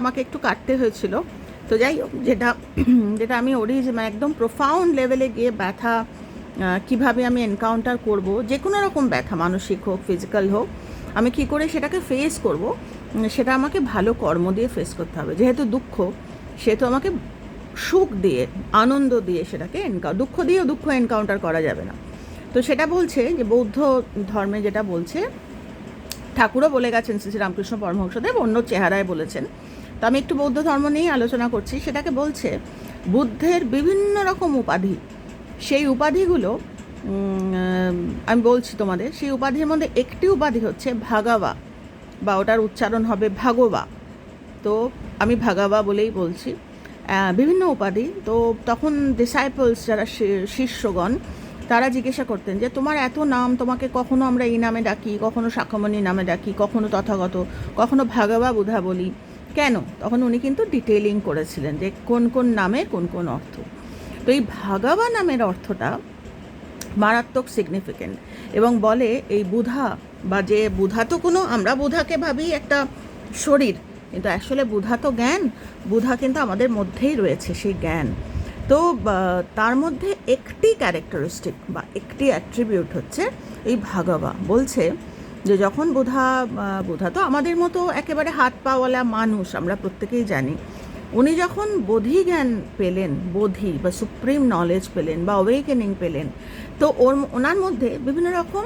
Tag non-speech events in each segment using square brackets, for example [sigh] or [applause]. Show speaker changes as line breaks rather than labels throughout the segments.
আমাকে একটু কাটতে হয়েছিল। তো যাই হোক, যেটা যেটা আমি অরিজিন একদম প্রোফাউন্ড লেভেলে গিয়ে ব্যথা কীভাবে আমি এনকাউন্টার করব যে কোনো রকম ব্যথা, মানসিক হোক ফিজিক্যাল হোক, আমি কি করে সেটাকে ফেস করব সেটা আমাকে ভালো কর্ম দিয়ে ফেস করতে হবে। যেহেতু দুঃখ, সেহেতু আমাকে সুখ দিয়ে, আনন্দ দিয়ে সেটাকে এনকাউ দুঃখ দিয়েও দুঃখ এনকাউন্টার করা যাবে না। তো সেটা বলছে যে বৌদ্ধ ধর্মে যেটা বলছে, ঠাকুরও বলে গেছেন শ্রী শ্রী রামকৃষ্ণ পরমহংসদেব, অন্য চেহারায় বলেছেন। তো আমি একটু বৌদ্ধ ধর্ম নিয়েই আলোচনা করছি। সেটাকে বলছে, বুদ্ধের বিভিন্ন রকম উপাধি। সেই উপাধিগুলো আমি বলছি তোমাদের, সেই উপাধির মধ্যে একটি উপাধি হচ্ছে ভাগাবা, বা ওটার উচ্চারণ হবে ভাগবা। তো আমি ভাগাবা বলেই বলছি। বিভিন্ন উপাধি। তো তখন ডিসাইপলস যারা শিষ্যগণ, তারা জিজ্ঞাসা করতেন যে, তোমার এত নাম, তোমাকে কখনো আমরা এই নামে ডাকি, কখনো শাখামণি নামে ডাকি, কখনো তথাগত, কখনো ভাগাবা বুধা বলি। কেন? তখন উনি কিন্তু ডিটেলিং করেছিলেন যে কোন কোন নামে কোন কোন অর্থ। তো এই ভাগাবা নামের অর্থটা মারাত্মক সিগনিফিকেন্ট এবং বলে এই বুধা বা যে বুধা তো কোনো, আমরা বুধাকে ভাবি একটা শরীর, কিন্তু আসলে বুধা তো জ্ঞান, বুধা কিন্তু আমাদের মধ্যেই রয়েছে সেই জ্ঞান। তো তার মধ্যে একটি ক্যারেক্টারিস্টিক বা একটি অ্যাট্রিবিউট হচ্ছে এই ভাগাবা। বলছে যে যখন বোধা বোধা তো আমাদের মতো একেবারে হাত পাওয়ালা মানুষ, আমরা প্রত্যেকেই জানি, উনি যখন বোধি জ্ঞান পেলেন, বোধি বা সুপ্রিম নলেজ পেলেন বা অওয়েকেনিং পেলেন, তো ওর, ওনার মধ্যে বিভিন্ন রকম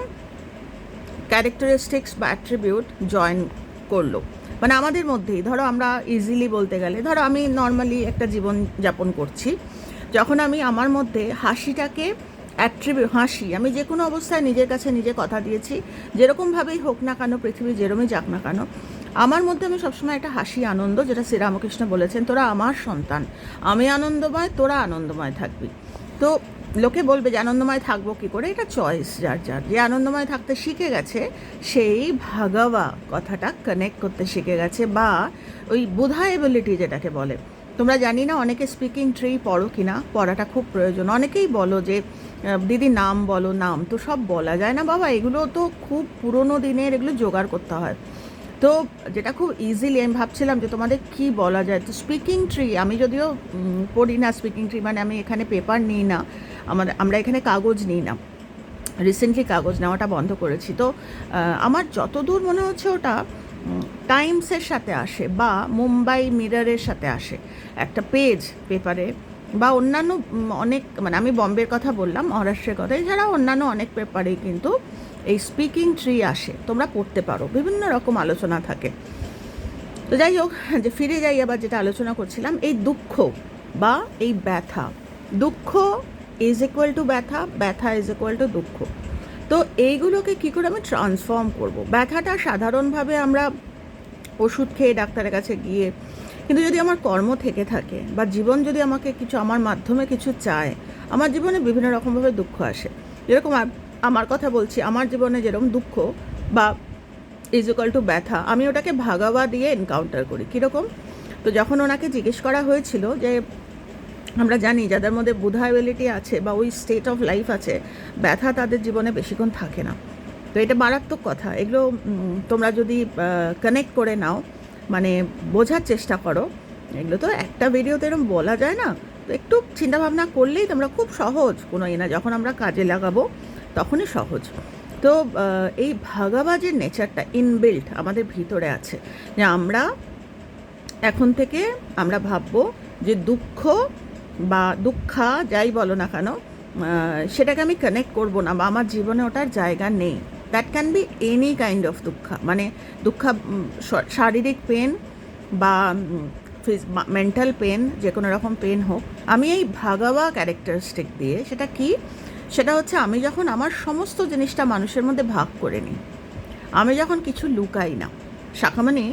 ক্যারেক্টারিস্টিক্স বা অ্যাট্রিবিউট জয়েন করল। মানে আমাদের মধ্যেই, ধরো আমরা ইজিলি বলতে গেলে, ধরো আমি নর্মালি একটা জীবন যাপন করছি, যখন আমি আমার মধ্যে হাসিটাকে অ্যাট্রিবিউ হাসি। আমি যে কোনো অবস্থায় নিজের কাছে নিজে কথা দিয়েছি। যেরকমভাবেই হোক না কেন, পৃথিবী যেরমই যাক না কেন, আমার মধ্যে আমি সবসময় একটা হাসি, আনন্দ, যেটা শ্রীরামকৃষ্ণ বলেছেন, তোরা আমার সন্তান। আমি আনন্দময়, তোরা আনন্দময় থাকবি। তো লোকে বলবে যে, আনন্দময় থাকব কী করে? এটা চয়েস যার যার। যে আনন্দময় থাকতে শিখে গেছে, সেই ভাগাবা কথাটা কানেক্ট করতে শিখে গেছে, বা ওই বোধা এবিলিটি যেটাকে বলে। তোমরা জানি না অনেকে স্পিকিং ট্রি পড়ো কি না পড়াটা খুব প্রয়োজন। অনেকেই বলো যে দিদি নাম বলো, নাম তো সব বলা যায় না বাবা। এগুলো তো খুব পুরনো দিনের, এগুলো জোগাড় করতে হয়। তো যেটা খুব ইজিলি আমি ভাবছিলাম যে তোমাদের কি বলা যায়। তো স্পিকিং ট্রি আমি যদিও পড়ি না স্পিকিং ট্রি মানে আমি এখানে পেপার নিই না। আমার, আমরা এখানে কাগজ নিই না। রিসেন্টলি কাগজ নেওয়াটা বন্ধ করেছি। তো আমার যতদূর মনে হচ্ছে ওটা টাইমসের সাথে আসে বা মুম্বাই মিররের সাথে আসে। একটা পেজ পেপারে বা অন্যান্য অনেক মানে আমি বম্বের কথা বললাম, মহারাষ্ট্রের কথা, এছাড়াও অন্যান্য অনেক পেপারেই কিন্তু এই স্পিকিং ট্রি আসে, তোমরা পড়তে পারো, বিভিন্ন রকম আলোচনা থাকে। তো যাই হোক, যে ফিরে যাই আবার যেটা আলোচনা করছিলাম, এই দুঃখ বা এই ব্যথা, দুঃখ ইজ ইকুয়াল টু ব্যথা ব্যথা ইজ ইকুয়াল টু দুঃখ। তো এইগুলোকে কী করে আমি ট্রান্সফর্ম করব? ব্যথাটা সাধারণভাবে আমরা ওষুধ খেয়ে ডাক্তারের কাছে গিয়ে কিন্তু যদি আমার কর্ম থেকে থাকে বা জীবন যদি আমাকে কিছু, আমার মাধ্যমে কিছু চায়, আমার জীবনে বিভিন্ন রকমভাবে দুঃখ আসে। যেরকম আমার কথা বলছি, আমার জীবনে যেরকম দুঃখ বা ইজিক্যাল টু ব্যথা, আমি ওটাকে ভাগাবা দিয়ে এনকাউন্টার করি। কীরকম? তো যখন ওনাকে জিজ্ঞেস করা হয়েছিল যে, আমরা জানি যাদের মধ্যে বুধাবিলিটি আছে বা ওই স্টেট অফ লাইফ আছে, ব্যথা তাদের জীবনে বেশিক্ষণ থাকে না। তো এটা মারাত্মক কথা। এগুলো তোমরা যদি কানেক্ট করে নাও মানে বোঝার চেষ্টা করো। এগুলো তো একটা ভিডিওতে এরকম বলা যায় না। তো একটু চিন্তাভাবনা করলেই তোমরা খুব সহজ। কোনো ইয়ে না, যখন আমরা কাজে লাগাবো, তখনই সহজ। তো এই ভাগাবাজের নেচারটা ইনবিল্ট আমাদের ভিতরে আছে। যে আমরা এখন থেকে আমরা ভাববো যে দুঃখ বা দুঃখা যাই বলো না কেন সেটাকে আমি কানেক্ট করব না বা আমার জীবনে ওটার জায়গা নেই। That can be any kind of দুঃখা মানে দুঃখা শারীরিক পেন বা মেন্টাল পেন যে কোনো রকম পেন হোক, আমি এই ভাগাবা ক্যারেক্টারিস্টিক দিয়ে সেটা কি? সেটা হচ্ছে আমি যখন আমার সমস্ত জিনিসটা মানুষের মধ্যে ভাগ করে নিই, আমি যখন কিছু লুকাই না, শাখামণি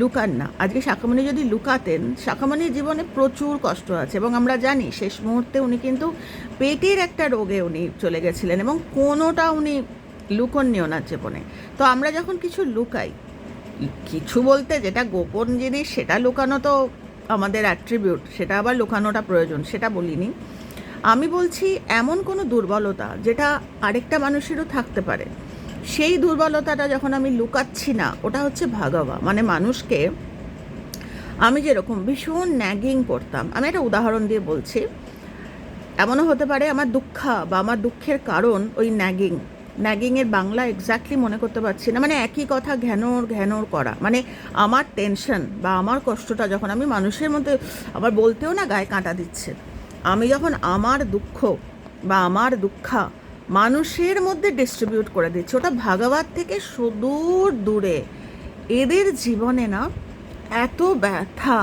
লুকান না। আজকে শাখামণি যদি লুকাতেন, শাখামণির জীবনে প্রচুর কষ্ট আছে এবং আমরা জানি শেষ মুহূর্তে উনি কিন্তু পেটের একটা রোগে উনি চলে গেছিলেন এবং কোনোটা উনি লুকননি ওনার জীবনে। তো আমরা যখন কিছু লুকাই, কিছু বলতে যেটা গোপন জিনিস, সেটা লুকানো তো আমাদের অ্যাট্রিবিউট সেটা আবার লুকানোটা প্রয়োজন, সেটা বলিনি। আমি বলছি, এমন কোনো দুর্বলতা যেটা আরেকটা মানুষেরও থাকতে পারে, সেই দুর্বলতাটা যখন আমি লুকাচ্ছি না, ওটা হচ্ছে ভাগাবা মানে মানুষকে আমি যেরকম ভীষণ ন্যাগিং করতাম। আমি একটা উদাহরণ দিয়ে বলছি, এমনও হতে পারে আমার দুঃখা বা আমার দুঃখের কারণ ওই ন্যাগিং ন্যাগিংয়ের বাংলা এক্স্যাক্টলি মনে করতে পারছি না। মানে একই কথা, ঘ্যানোর ঘ্যানোর করা। মানে আমার টেনশন বা আমার কষ্টটা যখন আমি মানুষের মধ্যে আবার বলতেও না গায়ে কাঁটা দিচ্ছে। আমি যখন আমার দুঃখ বা আমার দুঃখা মানুষের মধ্যে ডিস্ট্রিবিউট করে দিচ্ছি, ওটা ভাগাবাদ থেকে সুদূর দূরে। এদের জীবনে না এত ব্যথা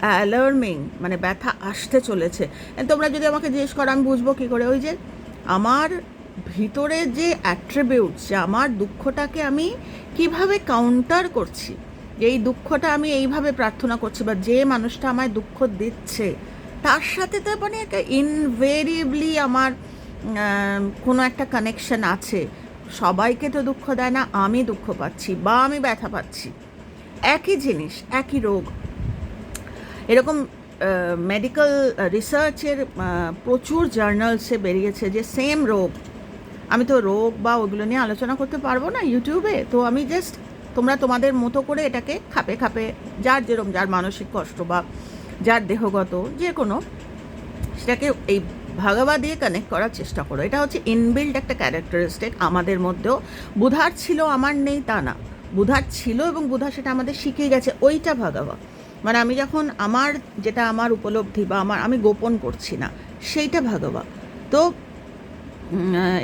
অ্যালার্মিং মানে ব্যথা আসতে চলেছে। তোমরা যদি আমাকে জিজ্ঞেস করো, আমি বুঝব কী করে? ওই যে আমার ভিতরে যে অ্যাট্রিবিউটস যে আমার দুঃখটাকে আমি কীভাবে কাউন্টার করছি, এই দুঃখটা আমি এইভাবে প্রার্থনা করছি বা যে মানুষটা আমায় দুঃখ দিচ্ছে, তার সাথে তো মানে একটা ইনভেরিয়েবলি আমার কোনো একটা কানেকশন আছে। সবাইকে তো দুঃখ দেয় না, আমি দুঃখ পাচ্ছি বা আমি ব্যথা পাচ্ছি। একই জিনিস, একই রোগ। এরকম মেডিকেল রিসার্চের প্রচুর জার্নালসে বেরিয়েছে যে সেম রোগ। আমি তো রোগ বা ওগুলো নিয়ে আলোচনা করতে পারব না ইউটিউবে তো আমি জাস্ট তোমরা তোমাদের মতো করে এটাকে খাপে খাপে, যার যেরকম যার মানসিক কষ্ট বা যার দেহগত যে কোনো সেটাকে এই ভাগাবা দিয়ে কানেক্ট করার চেষ্টা করো। এটা হচ্ছে ইনবিল্ড একটা ক্যারেক্টারিস্টিক আমাদের মধ্যেও। বুধার ছিল, আমার নেই তা না। বুধার ছিল এবং বুধা সেটা আমাদের শিখিয়ে গেছে, ওইটা ভাগাবা মানে আমি যখন আমার, যেটা আমার উপলব্ধি বা আমার, আমি গোপন করছি না, সেইটা ভাগাবা তো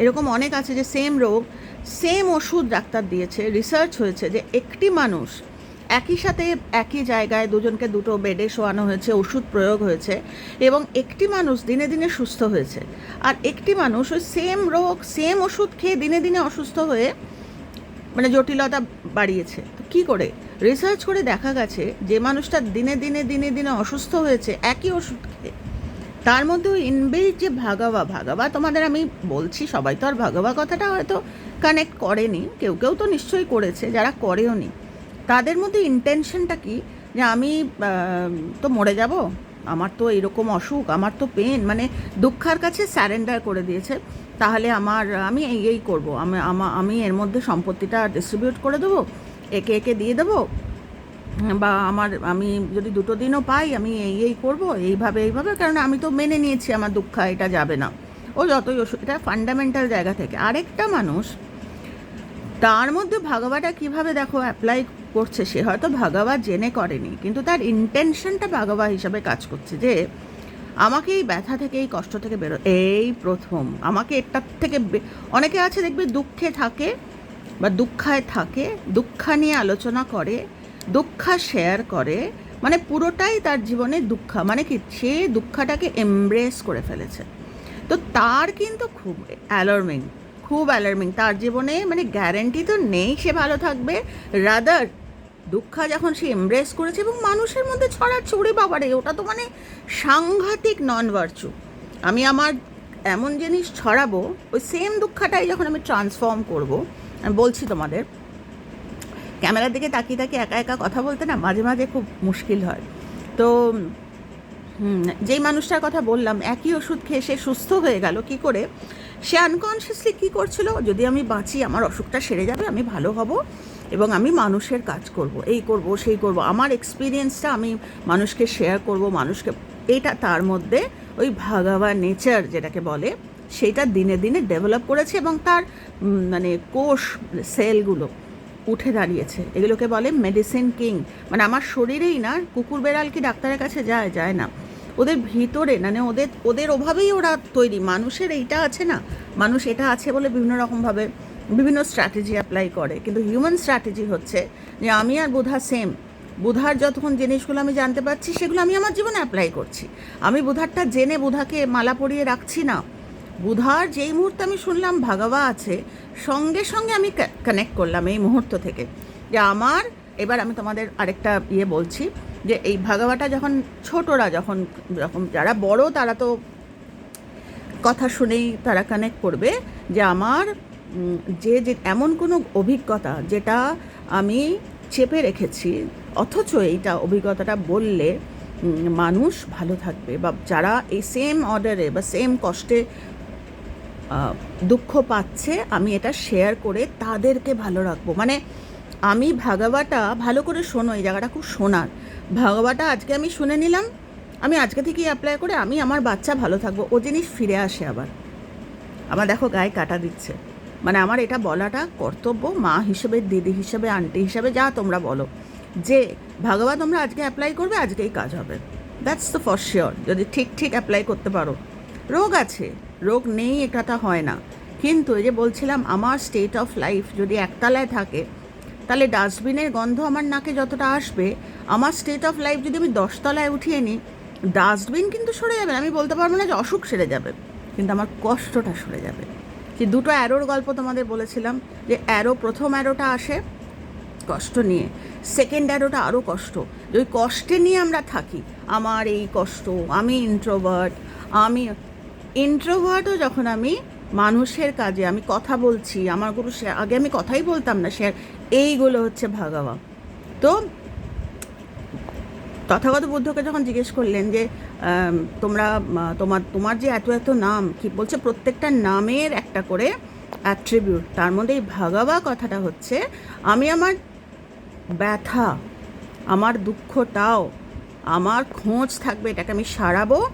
এরকম অনেক আছে যে সেম রোগ সেম ওষুধ ডাক্তার দিয়েছে রিসার্চ হয়েছে যে একটি মানুষ একই সাথে একই জায়গায় দুজনকে দুটো বেডে শোয়ানো হয়েছে, ওষুধ প্রয়োগ হয়েছে এবং একটি মানুষ দিনে দিনে সুস্থ হয়েছে। আর একটি মানুষ ওই সেম রোগ সেম ওষুধ খেয়ে দিনে দিনে অসুস্থ হয়ে মানে জটিলতা বাড়িয়েছে। কী করে? রিসার্চ করে দেখা গেছে যে মানুষটা দিনে দিনে দিনে দিনে অসুস্থ হয়েছে, একই ওষুধ খেয়ে তার মধ্যেও ইনবিল্ড যে ভাগাবা ভাগাবা, তোমাদের আমি বলছি, সবাই তো আর ভাগাবা কথাটা হয়তো কানেক্ট করেনি। কেউ কেউ তো নিশ্চয়ই করেছে, যারা করেও নি। তাদের মধ্যে ইন্টেনশনটা কি? যে আমি তো মরে যাব? আমার তো এরকম অসুখ, আমার তো পেন মানে দুঃখার কাছে স্যারেন্ডার করে দিয়েছে। তাহলে আমার, আমি এই এই করব। আমি আমি এর মধ্যে সম্পত্তিটা ডিস্ট্রিবিউট করে দেবো, একে একে দিয়ে দেবো। বা আমার, আমি যদি দুটো দিনও পাই, আমি এই এই করব, এইভাবে এইভাবে, কারণ আমি তো মেনে নিয়েছি আমার দুঃখ, এটা যাবে না। ও যতই ওষুধ, এটা ফান্ডামেন্টাল জায়গা থেকে। আরেকটা মানুষ, তার মধ্যে ভাগাবাটা কীভাবে দেখো অ্যাপ্লাই করছে, সে হয়তো ভাগাবা জেনে করেনি, কিন্তু তার ইন্টেনশনটা ভাগাবা হিসাবে কাজ করছে যে, আমাকে এই ব্যথা থেকে, এই কষ্ট থেকে বেরো, এই প্রথম। আমাকে এটার থেকে অনেকে আছে দেখবে দুঃখে থাকে, বা দুঃখায় থাকে, দুঃখা নিয়ে আলোচনা করে দুঃখা শেয়ার করে মানে পুরোটাই তার জীবনে দুঃখা মানে কি সে দুঃখাটাকে এমব্রেস করে ফেলেছে। তো তার কিন্তু খুব অ্যালার্মিং খুব অ্যালার্মিং তার জীবনে মানে গ্যারেন্টি তো নেই সে ভালো থাকবে। রাদার দুঃখা যখন সে এমব্রেস করেছে এবং মানুষের মধ্যে ছড়াচ্ছে, ওরে বাবারে, ওটা তো মানে সাংঘাতিক নন ভার্চু আমি আমার এমন জিনিস ছড়াবো, ওই সেম দুঃখাটাই যখন আমি ট্রান্সফর্ম করব, আমি বলছি তোমাদের ক্যামেরার দিকে তাকিয়ে তাকিয়ে একা একা কথা বলতে না মাঝে মাঝে খুব মুশকিল হয়। তো যেই মানুষটার কথা বললাম, একই ওষুধ খেয়ে সে সুস্থ হয়ে গেল, কি করে? সে আনকনসিয়াসলি কী করছিল? যদি আমি বাঁচি, আমার অসুখটা সেরে যাবে, আমি ভালো হব এবং আমি মানুষের কাজ করব, এই করব, সেই করব। আমার এক্সপিরিয়েন্সটা আমি মানুষকে শেয়ার করব, মানুষকে, এটা তার মধ্যে ওই ভাগাবা নেচার যেটাকে বলে, সেটা দিনে দিনে ডেভেলপ করেছে এবং তার মানে কোষ সেলগুলো উঠে দাঁড়িয়েছে। এগুলোকে বলে মেডিসিন কিং মানে আমার শরীরেই না, কুকুর বেড়াল কি ডাক্তারের কাছে যায় যায় না। ওদের ভিতরে মানে ওদের ওদের ওভাবেই ওরা তৈরি। মানুষের এইটা আছে না, মানুষ এটা আছে বলে বিভিন্ন রকমভাবে বিভিন্ন স্ট্র্যাটেজি অ্যাপ্লাই করে। কিন্তু হিউম্যান স্ট্র্যাটেজি হচ্ছে যে আমি আর বোধা সেম বুধার যতক্ষণ জিনিসগুলো আমি জানতে পারছি, সেগুলো আমি আমার জীবনে অ্যাপ্লাই করছি। আমি বুধারটা জেনে বুধাকে মালা পরিয়ে রাখছি না। বুধার যেই মুহূর্তে আমি শুনলাম ভাগাবা আছে, সঙ্গে সঙ্গে আমি কানেক্ট করলাম এই মুহূর্ত থেকে। যে আমার, এবার আমি তোমাদের আরেকটা ইয়ে বলছি, যে এই ভাগাবাটা যখন ছোটরা যখন যখন যারা বড়, তারা তো কথা শুনেই তারা কানেক্ট করবে যে আমার যে যে এমন কোনো অভিজ্ঞতা যেটা আমি চেপে রেখেছি, অথচ এইটা অভিজ্ঞতাটা বললে মানুষ ভালো থাকবে। বা যারা এই সেম অর্ডারে বা সেম কষ্টে দুঃখ পাচ্ছে, আমি এটা শেয়ার করে তাদেরকে ভালো রাখব। মানে আমি ভাগাবাটা ভালো করে শোনো, এই জায়গাটা খুব শোনার। ভাগবাটা আজকে আমি শুনে নিলাম, আমি আজকে থেকেই অ্যাপ্লাই করে আমি আমার বাচ্চা ভালো থাকব, ও জিনিস ফিরে আসে আবার। আমার দেখো গায়ে কাটা দিচ্ছে। মানে আমার এটা বলাটা কর্তব্য, মা হিসেবে, দিদি হিসেবে আন্টি হিসেবে, যা তোমরা বলো। যে ভাগবা তোমরা আজকে অ্যাপ্লাই করবে, আজকেই কাজ হবে। দ্যাটস দ্য ফর শিওর যদি ঠিক ঠিক অ্যাপ্লাই করতে পারো। রোগ আছে। রোগ নেই এটাটা হয় না। কিন্তু এই যে বলছিলাম, আমার স্টেট অফ লাইফ যদি একতলায় থাকে, তাহলে ডাস্টবিনের গন্ধ আমার নাকে যতটা আসবে, আমার স্টেট অফ লাইফ যদি আমি দশতলায় উঠিয়ে নিই, ডাস্টবিন কিন্তু সরে যাবে আমি বলতে পারব না যে অসুখ সেরে যাবে, কিন্তু আমার কষ্টটা সরে যাবে। যে দুটো অ্যারোর গল্প তোমাদের বলেছিলাম, যে অ্যারো প্রথম অ্যারোটা আসে কষ্ট নিয়ে সেকেন্ড অ্যারোটা আরও কষ্ট। যে ওই কষ্টে নিয়ে আমরা থাকি, আমার এই কষ্ট, আমি ইন্ট্রোভার্ট আমি ইন্ট্রোভার্টও যখন আমি মানুষের কাজে, আমি কথা বলছি, আমার কোনো share- আগে আমি কথাই বলতাম না শেয়ার এইগুলো হচ্ছে ভাগাবা তো তথাগত বুদ্ধকে যখন জিজ্ঞেস করলেন যে তোমরা তোমার তোমার যে এত এত নাম, কি বলছে, প্রত্যেকটা নামের একটা করে অ্যাট্রিবিউট তার মধ্যে এই ভাগাবা কথাটা হচ্ছে, আমি আমার ব্যথা, আমার দুঃখটাও, আমার খোঁজ থাকবে, এটাকে আমি সারাবো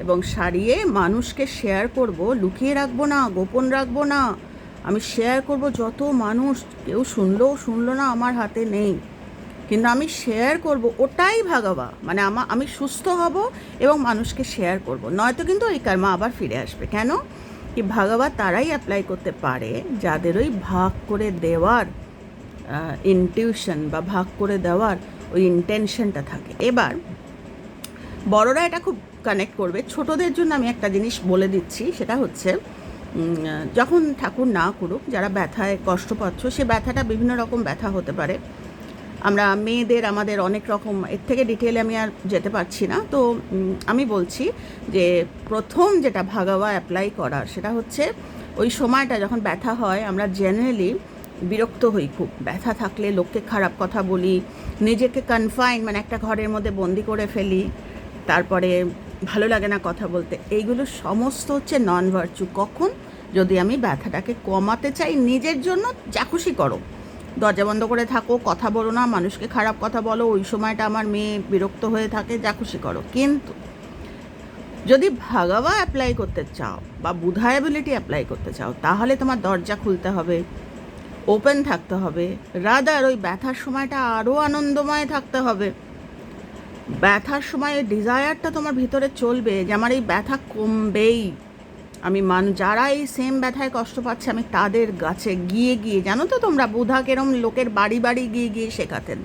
এবং সারিয়ে মানুষকে শেয়ার করব, লুকিয়ে রাখব না, গোপন রাখব না। আমি শেয়ার করব যত মানুষ, কেউ শুনলো শুনলো না আমার হাতে নেই। কিন্তু আমি শেয়ার করব ওটাই ভাগাবা। মানে আমা আমি সুস্থ হব এবং মানুষকে শেয়ার করব। নয়তো কিন্তু ওই কর্মা আবার ফিরে আসবে। কেন? কি ভাগাবা তারাই অ্যাপ্লাই করতে পারে যাদের ওই ভাগ করে দেওয়ার ইনটিউশন বা ভাগ করে দেওয়ার ওই ইন্টেনশনটা থাকে। এবার, বড়রা এটা খুব কানেক্ট করবে। ছোটদের জন্য আমি একটা জিনিস বলে দিচ্ছি, সেটা হচ্ছে যখন ঠাকুর না করুক, যারা ব্যথায় কষ্ট পাচ্ছ, সে ব্যথাটা বিভিন্ন রকম ব্যথা হতে পারে। আমরা মেয়েদের, আমাদের অনেক রকম, এর থেকে ডিটেলে আমি আর যেতে পারছি না। তো আমি বলছি যে, প্রথম যেটা ভাগাওয়া অ্যাপ্লাই করার, সেটা হচ্ছে, ওই সময়টা যখন ব্যথা হয়, আমরা জেনারেলি বিরক্ত হই খুব। ব্যথা থাকলে লোককে খারাপ কথা বলি, নিজেকে কনফাইন মানে একটা ঘরের মধ্যে বন্দি করে ফেলি, তারপরে ভালো লাগে না কথা বলতে। এইগুলো সমস্ত হচ্ছে নন ভার্চু কখন? যদি আমি ব্যথাটাকে কমাতে চাই নিজের জন্য, যা খুশি করো। দরজা বন্ধ করে থাকো, কথা বলো না, মানুষকে খারাপ কথা বলো, ওই সময়টা আমার মেয়ে বিরক্ত হয়ে থাকে, যা খুশি করো। কিন্তু যদি ভাগাবা অ্যাপ্লাই করতে চাও বা বুধায়াবিলিটি অ্যাপ্লাই করতে চাও, তাহলে তোমার দরজা খুলতে হবে ওপেন থাকতে হবে। রাদার ওই ব্যথার সময়টা আরও আনন্দময় থাকতে হবে। ব্যথার সময় ওই ডিজায়ারটা তোমার ভিতরে চলবে যে আমার এই ব্যথা কমবেই। আমি মান, যারা এই সেম ব্যথায় কষ্ট পাচ্ছে, আমি তাদের গাছে গিয়ে গিয়ে, জানো তো তোমরা, বুধা কেরম লোকের বাড়ি বাড়ি গিয়ে গিয়ে শেখাতেন।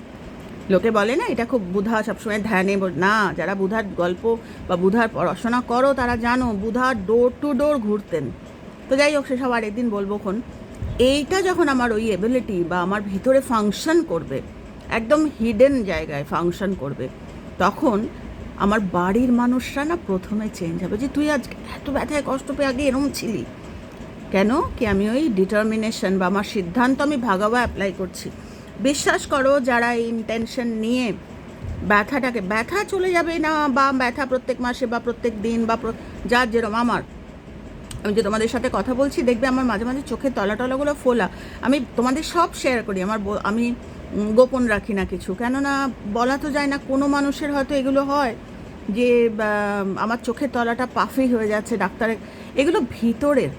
লোকে বলে না, এটা খুব বুধা সবসময় ধ্যানে না, যারা বুধার গল্প বা বুধার পড়াশোনা করো, তারা জানো বুধা ডোর টু ডোর ঘুরতেন। তো যাই হোক, সেসব আর একদিন বলব খন এইটা যখন আমার ওই এবিলিটি বা আমার ভিতরে ফাংশন করবে, একদম হিডেন জায়গায় ফাংশন করবে তখন আমার বাড়ির মানুষরা না প্রথমে চেঞ্জ হবে যে, তুই আজ এত ব্যথায় কষ্ট পেয়ে আগে এরম ছিলি? কেন? কি আমি ওই ডিটারমিনেশন বা আমার সিদ্ধান্ত আমি ভাগাবা অ্যাপ্লাই করছি। বিশ্বাস করো, যারা এই ইন্টেনশন নিয়ে ব্যথাটাকে, ব্যথা চলে যাবে না বা ব্যথা প্রত্যেক মাসে বা প্রত্যেক দিন বা যার যেরম আমার। আমি যে তোমাদের সাথে কথা বলছি, দেখবে আমার মাঝে মাঝে চোখের তলা টলাগুলো ফোলা। আমি তোমাদের সব শেয়ার করি। আমার আমি গোপন রাখি না কিছু। কেননা বলা তো যায় না, কোনো মানুষের হয়তো এগুলো হয় যে আমার চোখের তলাটা পাফি হয়ে যাচ্ছে ডাক্তারের এগুলো ভিতরের।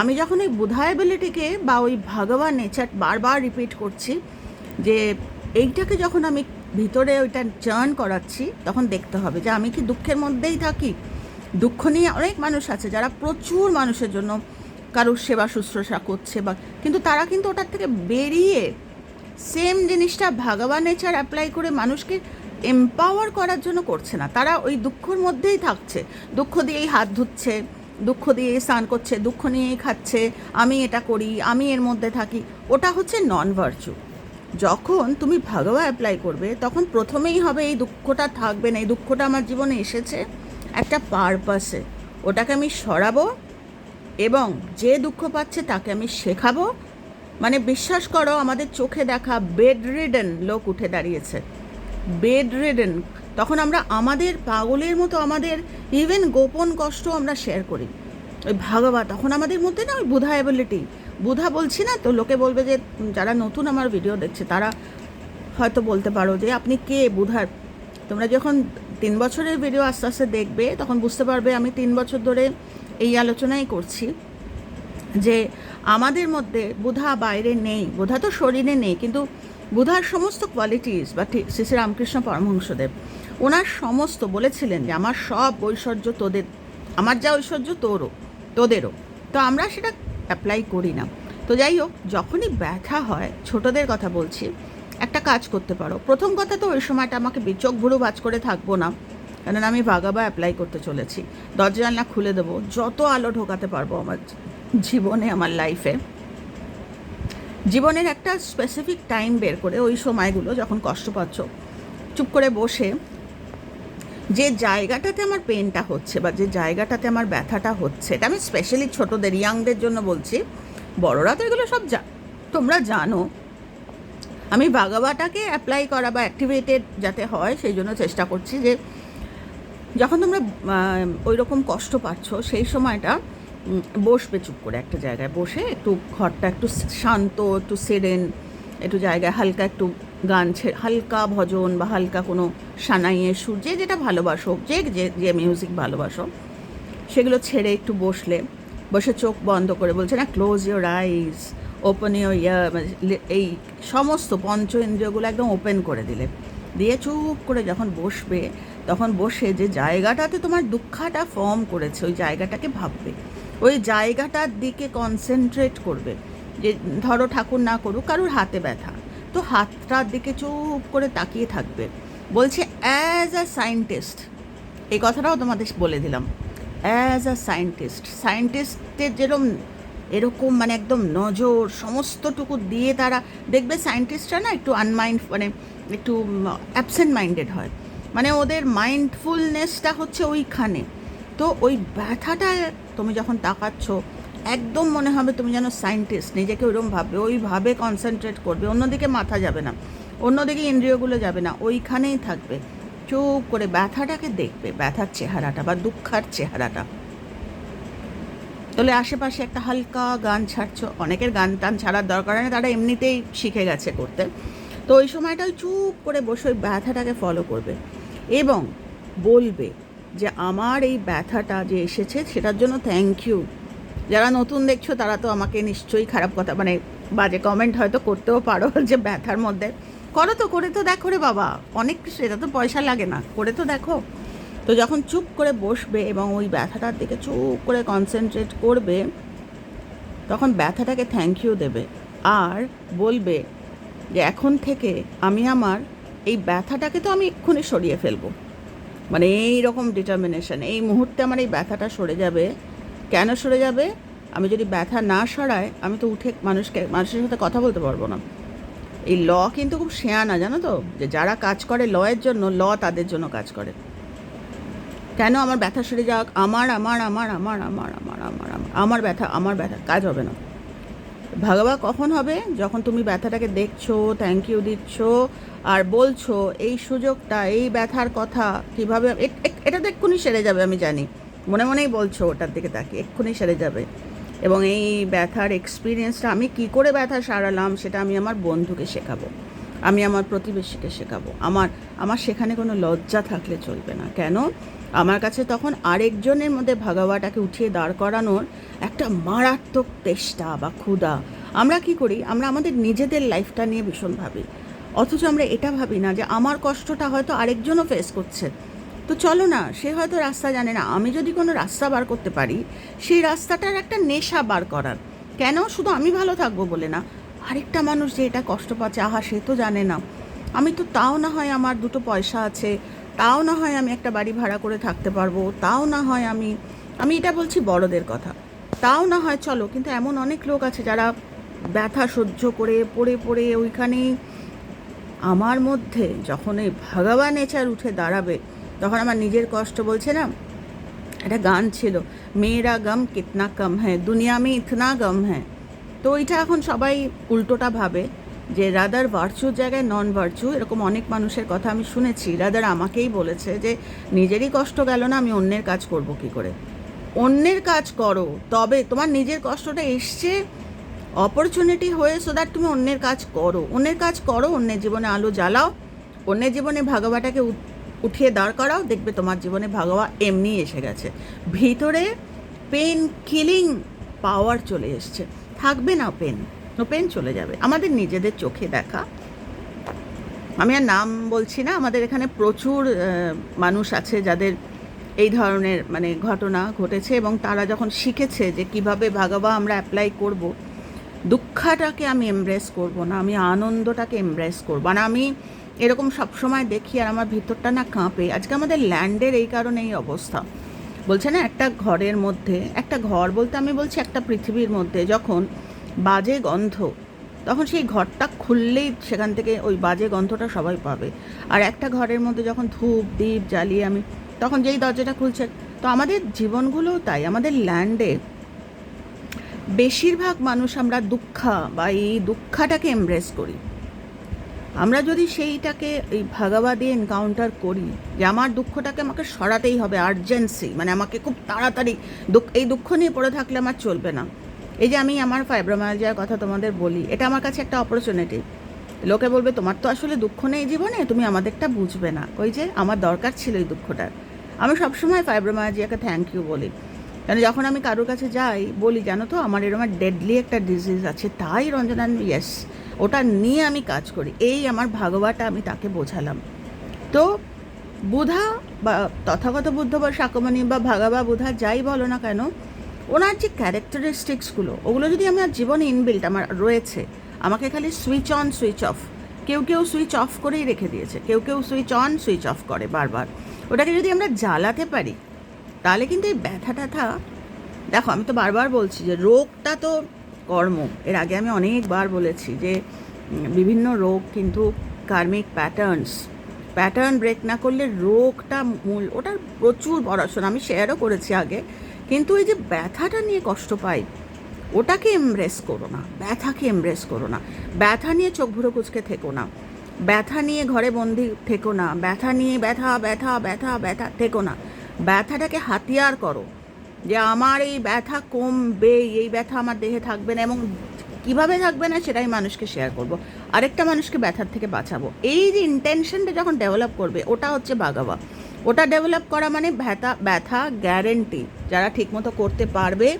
আমি যখন ওই বুধায়াবিলিটিকে বা ওই ভগবান নেচার বারবার রিপিট করছি যে, এইটাকে যখন আমি ভিতরে ওইটা চার্ন করাচ্ছি, তখন দেখতে হবে যে, আমি কি দুঃখের মধ্যেই থাকি? দুঃখ নিয়ে অনেক মানুষ আছে যারা প্রচুর মানুষের জন্য কারোর সেবা শুশ্রূষা করছে বা, কিন্তু তারা কিন্তু ওটার থেকে বেরিয়ে সেম জিনিসটা ভগবান নেচার অ্যাপ্লাই করে মানুষকে এম্পাওয়ার করার জন্য করছে না। তারা ওই দুঃখর মধ্যেই থাকছে। দুঃখ দিয়েই হাত ধুচ্ছে, দুঃখ দিয়েই স্নান করছে, দুঃখ নিয়েই খাচ্ছে, আমি এটা করি, আমি এর মধ্যে থাকি। ওটা হচ্ছে নন ভার্চু যখন তুমি ভাগবা অ্যাপ্লাই করবে, তখন প্রথমেই হবে এই দুঃখটা থাকবে না, এই দুঃখটা আমার জীবনে এসেছে। একটা পারপাসে ওটাকে আমি সরাবো এবং যে দুঃখ পাচ্ছে তাকে আমি শেখাবো। মানে বিশ্বাস করো, আমাদের চোখে দেখা বেড রিডেন লোক উঠে দাঁড়িয়েছে। বেড রিডেন তখন আমরা আমাদের পাগলের মতো, আমাদের ইভেন গোপন কষ্ট আমরা শেয়ার করি। ওই ভাগবা, তখন আমাদের মধ্যে না ওই বুধা অ্যাবিলিটি বুধা বলছি না তো, লোকে বলবে যে যারা নতুন আমার ভিডিও দেখছে, তারা হয়তো বলতে পারো যে, আপনি কে বুধার তোমরা যখন তিন বছরের ভিডিও আস্তে আস্তে দেখবে, তখন বুঝতে পারবে, আমি তিন বছর ধরে এই আলোচনাই করছি। যে আমাদের মধ্যে বুধা বাইরে নেই, বুধা তো শরীরে নেই, কিন্তু বুধার সমস্ত কোয়ালিটিস বা শ্রী রামকৃষ্ণ পরমহংসদেব, ওনার সমস্ত বলেছিলেন যে আমার সব ঐশ্বর্য তোদের, আমার যা ঐশ্বর্য তোরও, তোদেরও। তো আমরা সেটা অ্যাপ্লাই করি না। তো যাই হোক, যখনই ব্যথা হয়, ছোটদের কথা বলছি, একটা কাজ করতে পারো। প্রথম কথা তো ওই সময়টা আমাকে চোখ ভুরু বাজ করে থাকব না, কেননা আমি ভাগাবা অ্যাপ্লাই করতে চলেছি। দরজা জানলা খুলে দেবো, যত আলো ঢোকাতে পারব আমার জীবনে আমার লাইফে জীবনের একটা স্পেসিফিক টাইম বের করে ওই সময়গুলো যখন কষ্ট পাচ্ছ, চুপ করে বসে যে জায়গাটাতে আমার পেনটা হচ্ছে বা যে জায়গাটাতে আমার ব্যথাটা হচ্ছে, এটা আমি স্পেশালি ছোটোদের ইয়াংদের জন্য বলছি, বড়রা তো এগুলো সব জা তোমরা জানো। আমি বাগাবাটাকে অ্যাপ্লাই করা বা অ্যাক্টিভেটেড যাতে হয়, সেই জন্য চেষ্টা করছি যে যখন তোমরা ওই রকম কষ্ট পাচ্ছ, সেই সময়টা বসবে চুপ করে একটা জায়গায় বসে, একটু ঘরটা একটু শান্ত, একটু সেরেন একটু জায়গায় হালকা একটু গান ছে- হালকা ভজন বা হালকা কোনো সানাইয়ের সুর, যে যেটা ভালোবাসো যে যে যে মিউজিক ভালোবাসো, সেগুলো ছেড়ে একটু বসলে, বসে চোখ বন্ধ করে বলছে, না close your eyes open your ear এই সমস্ত পঞ্চ ইন্দ্রিয়গুলো একদম ওপেন করে দিলে। দিয়ে চুপ করে যখন বসবে, তখন বসে যে জায়গাটাতে তোমার দুঃখাটা ফর্ম করেছে, ওই জায়গাটাকে ভাববে। ওই জায়গাটার দিকে কনসেন্ট্রেট করবে। যে ধরো ঠাকুর না করুক, কারোর হাতে ব্যথা। তো হাতটার দিকে চুপ করে তাকিয়ে থাকবে। বলছে অ্যাজ আ সায়েন্টিস্ট এই কথাটাও তোমাদের বলে দিলাম। অ্যাজ আ সায়েন্টিস্ট সায়েন্টিস্টের যেরকম এরকম মানে একদম নজর, সমস্তটুকু দিয়ে তারা, দেখবে সায়েন্টিস্টরা না একটু আনমাইন্ড মানে একটু অ্যাবসেন্ট মাইন্ডেড হয়। মানে ওদের মাইন্ডফুলনেসটা হচ্ছে ওইখানে। তো ওই ব্যথাটা তুমি যখন তাকাচ্ছ, একদম মনে হবে তুমি যেন সায়েন্টিস্ট নিজেকে ওইরকম ভাববে ওইভাবে কনসেন্ট্রেট করবে, অন্যদিকে মাথা যাবে না, অন্যদিকে ইন্দ্রিয়গুলো যাবে না, ওইখানেই থাকবে। চুপ করে ব্যথাটাকে দেখবে, ব্যথার চেহারাটা বা দুঃখার চেহারাটা। তাহলে আশেপাশে একটা হালকা গান ছাড়ছো, অনেকের গান টান ছাড়ার দরকার নেই তারা এমনিতেই শিখে গেছে করতে। তো ওই সময়টা চুপ করে বসে ওই ব্যথাটাকে ফলো করবে এবং বলবে যে আমার এই ব্যথাটা যে এসেছে, সেটার জন্য থ্যাংক ইউ যারা নতুন দেখছ, তারা তো আমাকে নিশ্চয়ই খারাপ কথা মানে বাজে কমেন্ট হয়তো করতেও পারো [laughs] যে ব্যথার মধ্যে। করো তো, করে তো দেখো রে বাবা। অনেক কিছু, এটা তো পয়সা লাগে না। করে তো দেখো। তো যখন চুপ করে বসবে এবং ওই ব্যথাটার দিকে চুপ করে কনসেন্ট্রেট করবে, তখন ব্যথাটাকে থ্যাংক ইউ দেবে। আর বলবে যে, এখন থেকে আমি আমার এই ব্যথাটাকে তো আমি এক্ষুনি সরিয়ে ফেলব। মানে এই রকম ডিটারমিনেশন এই মুহূর্তে আমার এই ব্যথাটা সরে যাবে। কেন সরে যাবে? আমি যদি ব্যথা না সরাই, আমি তো উঠে মানুষকে, মানুষের সাথে কথা বলতে পারব না। এই ল কিন্তু খুব শেয়ানা, জানো তো? যে যারা কাজ করে লয়ের জন্য, ল তাদের জন্য কাজ করে। কেন আমার ব্যথা সরে যাক? আমার আমার আমার আমার আমার আমার আমার আমার আমার ব্যথা আমার ব্যথা কাজ হবে না। ভাগাবা কখন হবে? যখন তুমি ব্যথাটাকে দেখছ থ্যাংক ইউ দিচ্ছ, আর বলছো, এই সুযোগটা, এই ব্যথার কথা কীভাবে এটা তো এক্ষুনি সেরে যাবে, আমি জানি। মনে মনেই বলছো ওটার দিকে তাকিয়ে, এক্ষুনি সেরে যাবে। এবং এই ব্যথার এক্সপিরিয়েন্সটা আমি কি করে ব্যথা সারালাম, সেটা আমি আমার বন্ধুকে শেখাবো। আমি আমার প্রতিবেশীকে শেখাবো। আমার আমার সেখানে কোনো লজ্জা থাকলে চলবে না। কেন? আমার কাছে তখন আরেকজনের মধ্যে ভাগাবাটাকে উঠিয়ে দাঁড় করানোর একটা মারাত্মক তেষ্টা বা ক্ষুধা। আমরা কি করি? আমরা আমাদের নিজেদের লাইফটা নিয়ে ভীষণ ভাবি। অথচ আমরা এটা ভাবি না যে আমার কষ্টটা হয়তো আরেকজনও ফেস করছে। তো চলো না, সে হয়তো রাস্তা জানে না। আমি যদি কোনো রাস্তা বার করতে পারি, সেই রাস্তাটার একটা নেশা বার করার। কেন? শুধু আমি ভালো থাকব বলে না। আরেকটা মানুষ যে এটা কষ্ট পাচ্ছে, আহা, সে তো জানে না। আমি তো তাও না হয় আমার দুটো পয়সা আছে তাও না হয় আমি একটা বাড়ি ভাড়া করে থাকতে পারব, তাও না হয় আমি আমি এটা বলছি বড়দের কথা। তাও না হয় চলো, কিন্তু এমন অনেক লোক আছে যারা ব্যথা সহ্য করে পড়ে পড়ে ওইখানেই আমার মধ্যে যখন এই ভাগাবা নেচার উঠে দাঁড়াবে, তখন আমার নিজের কষ্ট বলছে না? একটা গান ছিল, মেয়েরা গম কিতনা কম হ্যাঁ দুনিয়া মে ইতনা গম হ্যাঁ তো ওইটা এখন সবাই উল্টোটা ভাবে। যে রাদার ভার্চুর জায়গায় নন ভার্চু এরকম অনেক মানুষের কথা আমি শুনেছি। রাদার আমাকেই বলেছে যে, নিজেরই কষ্ট গেল না, আমি অন্যের কাজ করব কি করে? অন্যের কাজ করো, তবে তোমার নিজের কষ্টটা এসছে অপরচুনিটি হয়ে সো দ্যাট তুমি অন্যের কাজ করো। অন্যের কাজ করো, অন্যের জীবনে আলো জ্বালাও, অন্যের জীবনে ভাগাবাটাকে উঠিয়ে দাঁড় করাও, দেখবে তোমার জীবনে ভাগবা এমনি এসে গেছে। ভিতরে পেন কিলিং পাওয়ার চলে এসছে। থাকবে না পেন পেন চলে যাবে। আমাদের নিজেদের চোখে দেখা। আমি আর নাম বলছি না, আমাদের এখানে প্রচুর মানুষ আছে যাদের এই ধরনের মানে ঘটনা ঘটেছে এবং তারা যখন শিখেছে যে কীভাবে ভাগাবা আমরা অ্যাপ্লাই করব, দুঃখটাকে আমি এমব্রেস করব না, আমি আনন্দটাকে এমব্রেস করব না। আমি এরকম সবসময় দেখি আর আমার ভিতরটা না কাঁপে। আজকে আমাদের ল্যান্ডের এই কারণে এই অবস্থা। বলছে না, একটা ঘরের মধ্যে, একটা ঘর বলতে আমি বলছি একটা পৃথিবীর মধ্যে, যখন বাজে গন্ধ। তখন সেই ঘরটা খুললেই সেখান থেকে ওই বাজে গন্ধটা সবাই পাবে। আর একটা ঘরের মধ্যে যখন ধূপ দ্বীপ জ্বালিয়ে আমি, তখন যেই দরজাটা খুলছে, তো আমাদের জীবনগুলোও তাই। আমাদের ল্যান্ডে বেশিরভাগ মানুষ আমরা দুঃখা বা এই দুঃখাটাকে এমব্রেস করি। আমরা যদি সেইটাকে এই ভাগাবা দিয়ে এনকাউন্টার করি যে আমার দুঃখটাকে আমাকে সরাতেই হবে আর্জেন্সি মানে আমাকে খুব তাড়াতাড়ি দুঃখ, এই দুঃখ নিয়ে পড়ে থাকলে আমার চলবে না। এই যে আমি আমার ফাইব্রোমায়ালজিয়ার কথা তোমাদের বলি, এটা আমার কাছে একটা অপরচুনিটি লোকে বলবে, তোমার তো আসলে দুঃখ নেই জীবনে, তুমি আমাদেরটা বুঝবে না। ওই যে আমার দরকার ছিল এই দুঃখটার। আমি সবসময় ফাইব্রোমায়ালজিয়াকে থ্যাংক ইউ বলি। কেন যখন আমি কারোর কাছে যাই, বলি, জানো তো, আমার এরকম ডেডলি একটা ডিজিজ আছে, তাই রঞ্জনান ইয়েস ওটা নিয়ে আমি কাজ করি। এই আমার ভাগবাটা আমি তাকে বোঝালাম। তো বুধা বা তথাগত বুদ্ধ বা শাকমণি বা ভাগাবা বুধা যাই বলো না কেন ওনার যে ক্যারেক্টারিস্টিক্সগুলো ওগুলো যদি আমার জীবনে ইনবিল্ট আমার রয়েছে, আমাকে খালি সুইচ অন সুইচ অফ কেউ কেউ সুইচ অফ করেই রেখে দিয়েছে, কেউ কেউ সুইচ অন সুইচ অফ করে বারবার। ওটাকে যদি আমরা জ্বালাতে পারি, তাহলে কিন্তু এই ব্যথা ট্যাথা, দেখো আমি তো বারবার বলছি যে রোগটা তো কর্ম। এর আগে আমি অনেকবার বলেছি যে বিভিন্ন রোগ কিন্তু কার্মিক প্যাটার্নস প্যাটার্ন ব্রেক না করলে রোগটা মূল, ওটার প্রচুর পড়াশোনা, আমি শেয়ারও করেছি আগে। কিন্তু এই যে ব্যথাটা নিয়ে কষ্ট পাই, ওটাকে এমব্রেস করো না, ব্যথাকে এমব্রেস করো না। ব্যথা নিয়ে চোখ ভুরো কুচকে থেকো না। ব্যথা নিয়ে ঘরে বন্দি থেকো না। ব্যথা নিয়ে ব্যথা ব্যথা ব্যথা ব্যথা থেকো না। ব্যথাটাকে হাতিয়ার করো যে আমার এই ব্যথা কমবে এই ব্যথা আমার দেহে থাকবে না এবং কীভাবে থাকবে না সেটাই মানুষকে শেয়ার করব। আরেকটা মানুষকে ব্যথার থেকে বাঁচাবো। এই যে ইন্টেনশনটা যখন ডেভেলপ করবে, ওটা হচ্ছে বাগাবা ওটা ডেভেলপ করা মানে ব্যথা ব্যথা গ্যারেন্টি যারা ঠিকমতো করতে পারবে,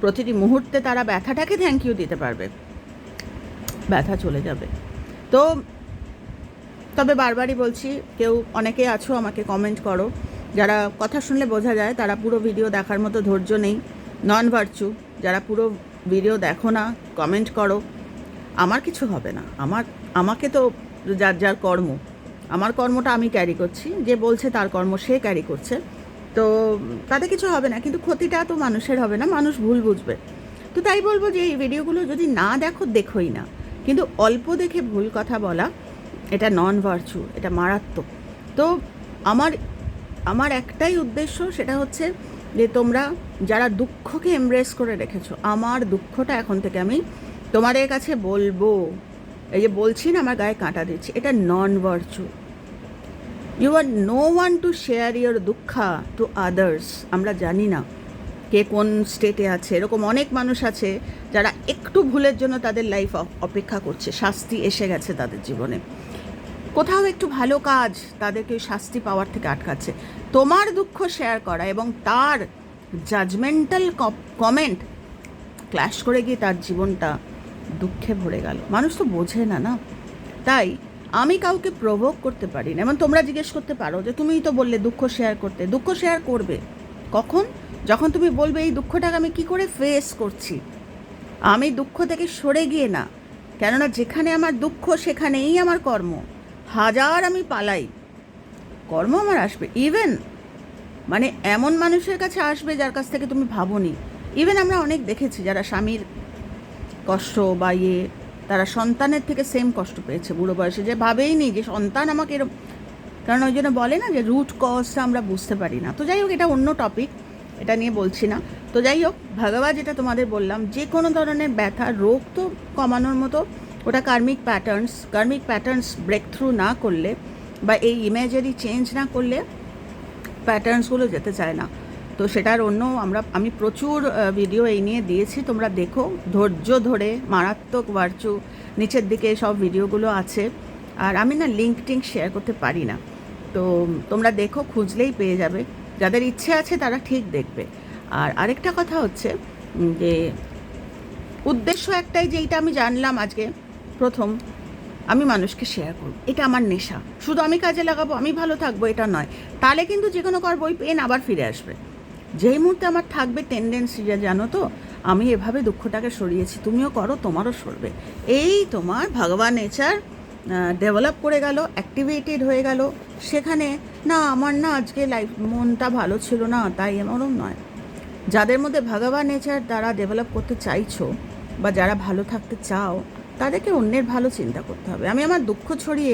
প্রতিটি মুহূর্তে তারা ব্যথাটাকে থ্যাংক ইউ দিতে পারবে। ব্যথা চলে যাবে। তো, তবে বারবারই বলছি, কেউ অনেকে আছো, আমাকে কমেন্ট করো। যারা কথা শুনলে বোঝা যায়, তারা পুরো ভিডিও দেখার মতো ধৈর্য নেই। নন ভার্চু যারা পুরো ভিডিও দেখো না কমেন্ট করো। আমার কিছু হবে না। আমার, আমাকে তো যার যার কর্ম। আমার কর্মটা আমি ক্যারি করছি, যে বলছে তার কর্ম সে ক্যারি করছে। তো তাতে কিছু হবে না, কিন্তু ক্ষতিটা তো মানুষের হবে না, মানুষ ভুল বুঝবে। তো তাই বলব যে এই ভিডিওগুলো যদি না দেখো, দেখোই না। কিন্তু অল্প দেখে ভুল কথা বলা, এটা নন ভার্চু এটা মারাত্মক। তো আমার আমার একটাই উদ্দেশ্য সেটা হচ্ছে যে তোমরা যারা দুঃখকে এমব্রেস করে রেখেছো, আমার দুঃখটা এখন থেকে আমি তোমাদের কাছে বলব। এই যে বলছি না, আমার গায়ে কাঁটা দিচ্ছি, এটা non virtue you are no one to share your দুঃখা to others আমরা জানি না কে কোন স্টেটে আছে। এরকম অনেক মানুষ আছে যারা একটু ভুলের জন্য তাদের লাইফ অপেক্ষা করছে। শাস্তি এসে গেছে তাদের জীবনে। কোথাও একটু ভালো কাজ তাদেরকে শাস্তি পাওয়ার থেকে আটকাচ্ছে। তোমার দুঃখ শেয়ার করা এবং তার জাজমেন্টাল কমেন্ট ক্ল্যাশ করে গিয়ে তার জীবনটা দুঃখে ভরে গেল। মানুষ তো বোঝে না না? তাই আমি কাউকে প্রভোগ করতে পারি না। এমন তোমরা জিজ্ঞেস করতে পারো যে, তুমিই তো বললে দুঃখ শেয়ার করতে। দুঃখ শেয়ার করবে কখন? যখন তুমি বলবে এই দুঃখটাকে আমি কি করে ফেস করছি? আমি দুঃখ থেকে সরে গিয়ে না। কেননা যেখানে আমার দুঃখ, সেখানেই আমার কর্ম। হাজার আমি পালাই। কর্ম আমার আসবে। ইভেন মানে এমন মানুষের কাছে আসবে যার কাছ থেকে তুমি ভাবোনি। ইভেন আমরা অনেক দেখেছি যারা স্বামীর কষ্ট বা ইয়ে তারা সন্তানের থেকে সেম কষ্ট পেয়েছে বুড়ো বয়সে। যে ভাবেই নি যে সন্তান আমাকে এরকম কারণ ওই জন্য বলে না যে রুট কজটা আমরা বুঝতে পারি না। তো যাই হোক, এটা অন্য টপিক এটা নিয়ে বলছি না। তো যাই হোক ভাগাবা যেটা তোমাদের বললাম, যে কোনো ধরনের ব্যথা, রোগ তো কমানোর মতো ওটা karmic patterns karmic patterns break through না করলে বা এই ইমেজারি চেঞ্জ না করলে প্যাটার্নসগুলো যেতে চায় না। তো সেটার অন্য আমরা, আমি প্রচুর ভিডিও এই নিয়ে দিয়েছি, তোমরা দেখো, ধৈর্য ধরে, মারাত্মক ভার্চু নিচের দিকে সব ভিডিওগুলো আছে, আর আমি না লিঙ্ক টিঙ্ক শেয়ার করতে পারি না। তো তোমরা দেখো, খুঁজলেই পেয়ে যাবে, যাদের ইচ্ছে আছে তারা ঠিক দেখবে। আর আরেকটা কথা হচ্ছে যে উদ্দেশ্য একটাই যে এইটা আমি জানলাম আজকে, প্রথম, আমি মানুষকে শেয়ার করব, এটা আমার নেশা। শুধু আমি কাজে লাগাবো, আমি ভালো থাকব, এটা নয়। তাহলে কিন্তু যে কোনো করব বই পেন আবার ফিরে আসবে। যেই মুহূর্তে আমার থাকবে টেন্ডেন্সি যে, জানো তো, আমি এভাবে দুঃখটাকে সরিয়েছি, তুমিও করো, তোমারও সরবে। এই তোমার ভগবান নেচার ডেভেলপ করে গেল অ্যাক্টিভেটেড হয়ে গেল। সেখানে, না, আমার না আজকে লাইফ মনটা ভালো ছিল না, তাই এমনও নয়। যাদের মধ্যে ভগবান নেচার দ্বারা ডেভেলপ করতে চাইছো, বা যারা ভালো থাকতে চাও, তাদেরকে অন্যের ভালো চিন্তা করতে হবে। আমি আমার দুঃখ ছড়িয়ে